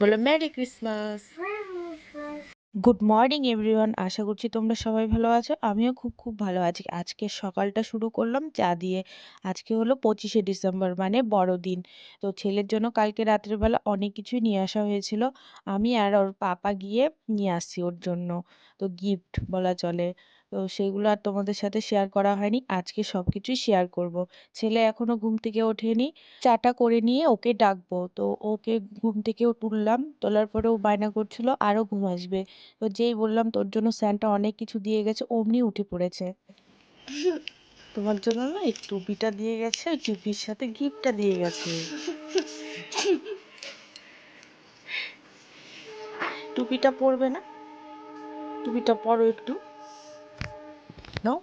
বলো merry Christmas good morning everyone আশা করছি তোমরা সবাই ভালো আছো। আমিও খুব খুব ভালো আছি। আজকে সকালটা শুরু করলাম চা দিয়ে। আজকে হলো পঁচিশে ডিসেম্বর মানে বড়দিন। তো ছেলের জন্য কালকে রাত্রের বেলা অনেক কিছুই নিয়ে আসা হয়েছিল। আমি আর ওর পাপা গিয়ে নিয়ে আসছি ওর জন্য। তো গিফট বলা চলে। তো সেগুলো আর তোমাদের সাথে শেয়ার করা হয়নি। আজকে সব কিছুই শেয়ার করব। ছেলে এখনও ঘুম থেকে ওঠেনি। চাটা করে নিয়ে ওকে ডাকবো। তো ওকে ঘুম থেকেও তুললাম। তোলার পরে ও বায়না করছিল, আরও ঘুম আসবে। তো যেই বললাম, তোর জন্য স্যান্টা অনেক কিছু দিয়ে গেছে, অমনি উঠে পড়েছে। তোমার জন্য না এই টুপিটা দিয়ে গেছে ওই টুপির সাথে গিফটটা দিয়ে গেছে। টুপিটা পরবে না? টুপিটা পরো একটু। নাও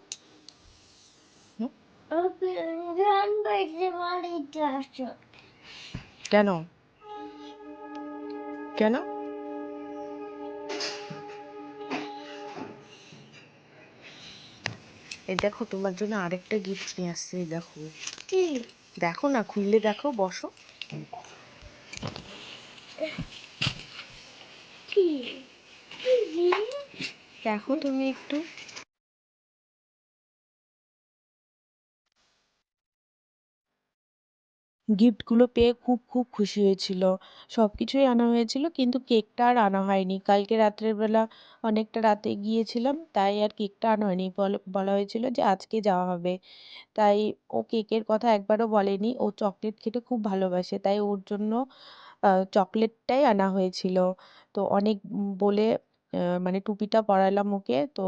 কেন? কেন? এই দেখো তোমার জন্য আরেকটা গিফট নিয়ে আসছে এই দেখো। কি? দেখো না খুললে দেখো বসো। দেখো তুমি একটু গিফটগুলো পেয়ে খুব খুব খুশি হয়েছিল। সব কিছুই আনা হয়েছিল কিন্তু কেকটা আর আনা হয়নি। কালকে রাত্রের বেলা অনেকটা রাতে গিয়েছিলাম, তাই আর কেকটা আনা হয়নি। বলা হয়েছিল যে আজকে যাওয়া হবে। তাই ও কেকের কথা একবারও বলেনি। ও চকলেট খেতে খুব ভালোবাসে, তাই ওর জন্য চকলেটটাই আনা হয়েছিল। তো অনেক বলে মানে টুপিটা পরালাম ওকে। তো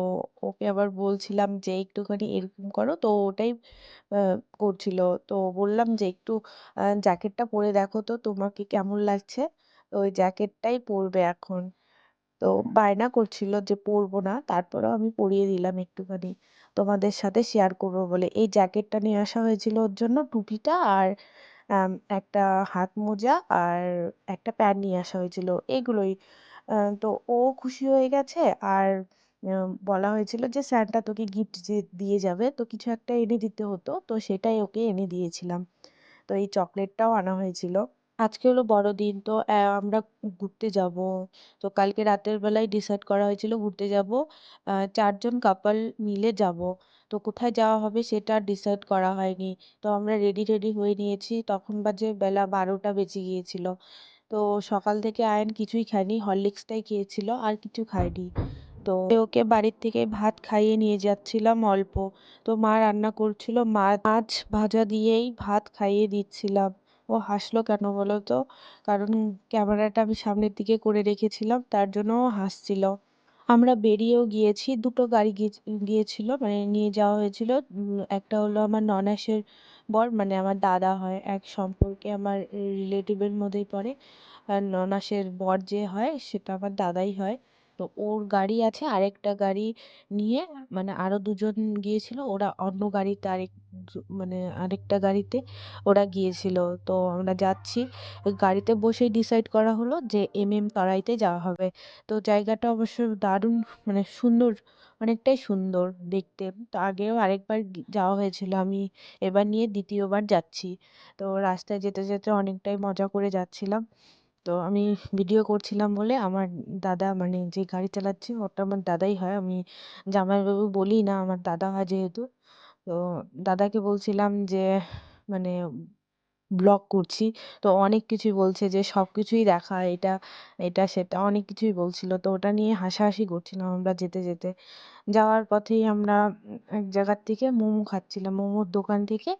ওকে আবার বলছিলাম যে, একটুখানি এরকম করো। তো ওটাই করছিল। তো বললাম যে, একটু জ্যাকেটটা পরে দেখো তো, তোমাকে কেমন লাগছে? তো ওই জ্যাকেটটাই পরবে এখন। তো বায়না করছিল যে, পরবো না। তারপরেও আমি পরিয়ে দিলাম একটুখানি। তোমাদের সাথে শেয়ার করব বলে। এই জ্যাকেটটা নিয়ে আসা হয়েছিল ওর জন্য টুপিটা আর একটা হাত মোজা আর একটা প্যান্ট নিয়ে আসা হয়েছিল। এগুলোই তো ও খুশি হয়ে গেছে। আর বলা হয়েছিল যে স্যান্টা তোকে গিফট দিয়ে যাবে, তো কিছু একটা এনে দিতে হতো, তো সেটাই ওকে এনে দিয়েছিলাম। তো এই চকলেটটাও আনা হয়েছিল। আজকে হলো বড়দিন, তো আমরা ঘুরতে যাব। তো কালকে রাতের বেলায় ডিসাইড করা হয়েছিল ঘুরতে যাব। চারজন কাপল মিলে যাব। তো কোথায় যাওয়া হবে সেটা ডিসাইড করা হয়নি। তো আমরা রেডি টেডি হয়ে নিয়েছি। তখন বাজে বেলা বারোটা বেজে গিয়েছিল। তো সকাল থেকে আয়ন কিছুই খায়নি, হরলিক্সটাই খেয়েছিল, আর কিছু খায়নি। তো ওকে বাড়ির থেকে ভাত খাইয়ে নিয়ে যাচ্ছিলাম অল্প। তো মা রান্না করছিল মাছ ভাজা দিয়েই ভাত খাইয়ে দিচ্ছিলাম। ও হাসলো কেন বলো তো কারণ ক্যামেরাটা আমি সামনের দিকে করে রেখেছিলাম, তার জন্য ও হাসছিল। আমরা বেরিয়েও গিয়েছি, দুটো গাড়ি গিয়েছিল মানে নিয়ে যাওয়া হয়েছিল। একটা হলো আমার ননাসের বর মানে আমার দাদা হয়, এক সম্পর্কে আমার রিলেটিভের মধ্যেই পড়ে। আর ননাসের বর যে হয়, সেটা আমার দাদাই হয়। তো ওর গাড়ি আছে, আরেকটা গাড়ি নিয়ে মানে আরও দুজন গিয়েছিল, ওরা অন্য গাড়িতে আরেক মানে আরেকটা গাড়িতে ওরা গিয়েছিল। তো আমরা যাচ্ছি, গাড়িতে বসেই ডিসাইড করা হলো যে এম এম তরাইতে যাওয়া হবে। তো জায়গাটা অবশ্য দারুণ মানে সুন্দর অনেকটাই সুন্দর দেখতে। তো আগেও আরেকবার যাওয়া হয়েছিল। আমি এবার নিয়ে দ্বিতীয়বার যাচ্ছি। তো রাস্তায় যেতে যেতে অনেকটাই মজা করে যাচ্ছিলাম। তো আমি ভিডিও করছিলাম বলে আমার দাদা মানে যে গাড়ি চালাচ্ছে ওটা আমার দাদাই হয়। আমি জামাইবাবু বলি না, আমার দাদা হয় যেহেতু। তো দাদাকে বলছিলাম যে মানে ব্লগ করছি। তো অনেক কিছুই বলছে যে সব কিছুই দেখা এটা এটা, সেটা। অনেক কিছুই বলছিল। তো ওটা নিয়ে হাসাহাসি করছিলাম আমরা যেতে যেতে। যাওয়ার পথেই আমরা এক জায়গার থেকে মোমো খাচ্ছিলাম। মোমোর দোকান থেকে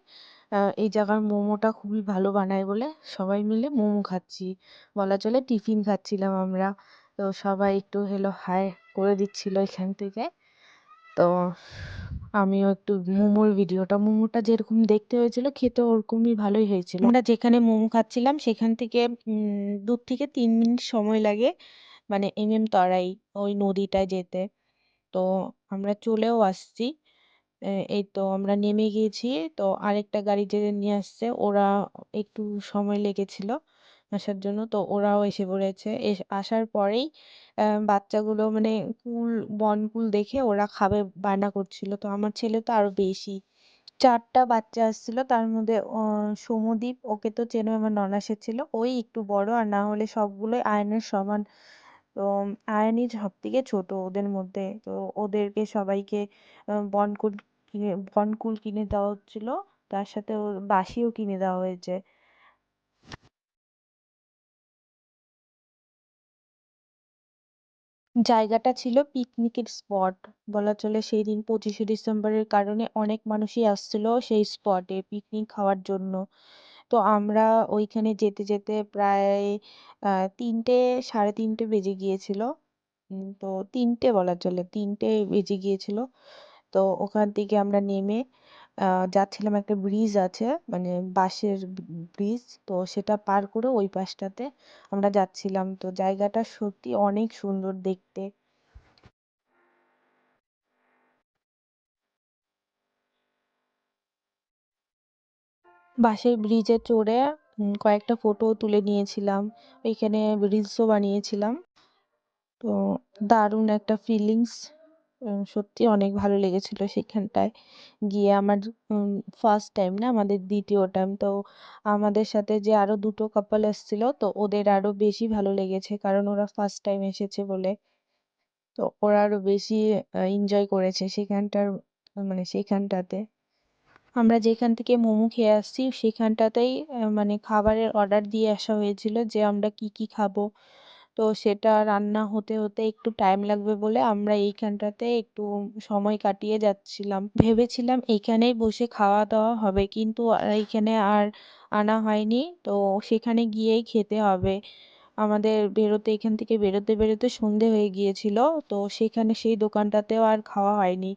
এই জায়গার মোমোটা খুবই ভালো বানায় বলে সবাই মিলে মোমো খাচ্ছি। বলা চলে টিফিন খাচ্ছিলাম আমরা। তো সবাই একটু হেলো হাই করে দিচ্ছিল এখান থেকে। তো আমিও একটু মোমোর ভিডিওটা, মোমোটা যেরকম দেখতে হয়েছিল, খেতে ওরকমই ভালোই হয়েছিল। আমরা যেখানে মোমো খাচ্ছিলাম, সেখান থেকে দু থেকে তিন মিনিট সময় লাগে মানে এম এম তরাই, ওই নদীটায় যেতে। তো আমরা চলেও আসছি। এই তো আমরা নেমে গিয়েছি। তো আরেকটা গাড়ি যে নিয়ে আসছে, ওরা একটু সময় লেগেছিল। আসার জন্য। তো ওরাও এসে পড়েছে এস, আসার পরেই বাচ্চাগুলো মানে কুল বনকুল দেখে ওরা খাবে, বায়না করছিল। তো আমার ছেলে তো আরও বেশি। চারটা বাচ্চা আসছিল। তার মধ্যে সৌম্যদীপ ওকে তো চেনো, আমার ননাসের ছিল। ওই একটু বড় আর না হলে সবগুলোই আয়নের সমান। তো আয়নই সব থেকে ছোট ওদের মধ্যে। তো ওদেরকে সবাইকে বনকুল কিনে বনকুল কিনে দেওয়া হচ্ছিল। তার সাথে বাঁশিও কিনে দেওয়া হয়েছে। জায়গাটা ছিল পিকনিকের স্পট বলা চলে সেই দিন পঁচিশে ডিসেম্বরের কারণে অনেক মানুষই আসছিল সেই স্পটে পিকনিক খাওয়ার জন্য। তো আমরা ওইখানে যেতে যেতে প্রায় তিনটে, সাড়ে তিনটে বেজে গিয়েছিল। তো তিনটে বলা চলে, তিনটে বেজে গিয়েছিল। তো ওখান থেকে আমরা নেমে যাচ্ছিলাম একটা ব্রিজ আছে মানে বাঁশের ব্রিজ তো সেটা পার করে ওই পাশটাতে আমরা যাচ্ছিলাম। তো জায়গাটা সত্যি অনেক সুন্দর দেখতে। বাঁশের ব্রিজে চড়ে কয়েকটা ফটো তুলে নিয়েছিলাম। ওইখানে রিলসও বানিয়েছিলাম। তো দারুণ একটা ফিলিংস সত্যি অনেক ভালো লেগেছিল সেখানটায়। গিয়ে আমার ফার্স্ট টাইম না, আমাদের দ্বিতীয় টাইম তো আমাদের সাথে যে আরও দুটো কাপল এসেছিল, তো ওদের আরও বেশি ভালো লেগেছে, কারণ ওরা ফার্স্ট টাইম এসেছে বলে। তো ওরা আরও বেশি এনজয় করেছে সেখানটার মানে সেখানটাতে। আমরা যেখান থেকে মোমো খেয়ে আসছি, সেখানটাতেই মানে খাবারের অর্ডার দিয়ে আসা হয়েছিল যে আমরা কি কি খাব। তো সেটা রান্না হতে হতে একটু টাইম লাগবে বলে আমরা এইখানটাতে একটু সময় কাটিয়ে যাচ্ছিলাম। ভেবেছিলাম এইখানেই বসে খাওয়া দাওয়া হবে কিন্তু এইখানে আর আনা হয়নি। তো সেখানে গিয়েই খেতে হবে। আমাদের বেরোতে, এখান থেকে বেরোতে বেরোতে সন্ধে হয়ে গিয়েছিল। তো সেখানে সেই দোকানটাতেও আর খাওয়া হয়নি।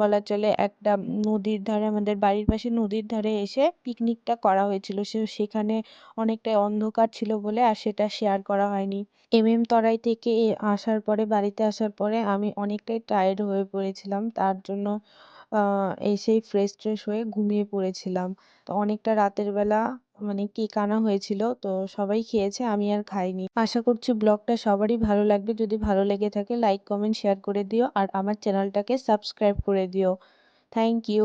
বলা চলে একটা নদীর ধারে, আমাদের বাড়ির পাশে নদীর ধারে এসে পিকনিকটা করা হয়েছিল। সে, সেখানে অনেকটাই অন্ধকার ছিল বলে আর সেটা শেয়ার করা হয়নি। এম এম তরাই থেকে আসার পরে, বাড়িতে আসার পরে আমি অনেকটাই টায়ার্ড হয়ে পড়েছিলাম। তার জন্য এসেই ফ্রেশ ট্রেশ হয়ে ঘুমিয়ে পড়েছিলাম। তো অনেকটা রাতের বেলা মানে কেক আনা হয়েছিল, তো সবাই খেয়েছে, আমি আর খাইনি। আশা করছি ব্লগটা সবারই ভালো লাগবে। যদি ভালো লেগে থাকে লাইক কমেন্ট শেয়ার করে দিও। আর আমার চ্যানেলটাকে সাবস্ক্রাইব করে দিও। Thank you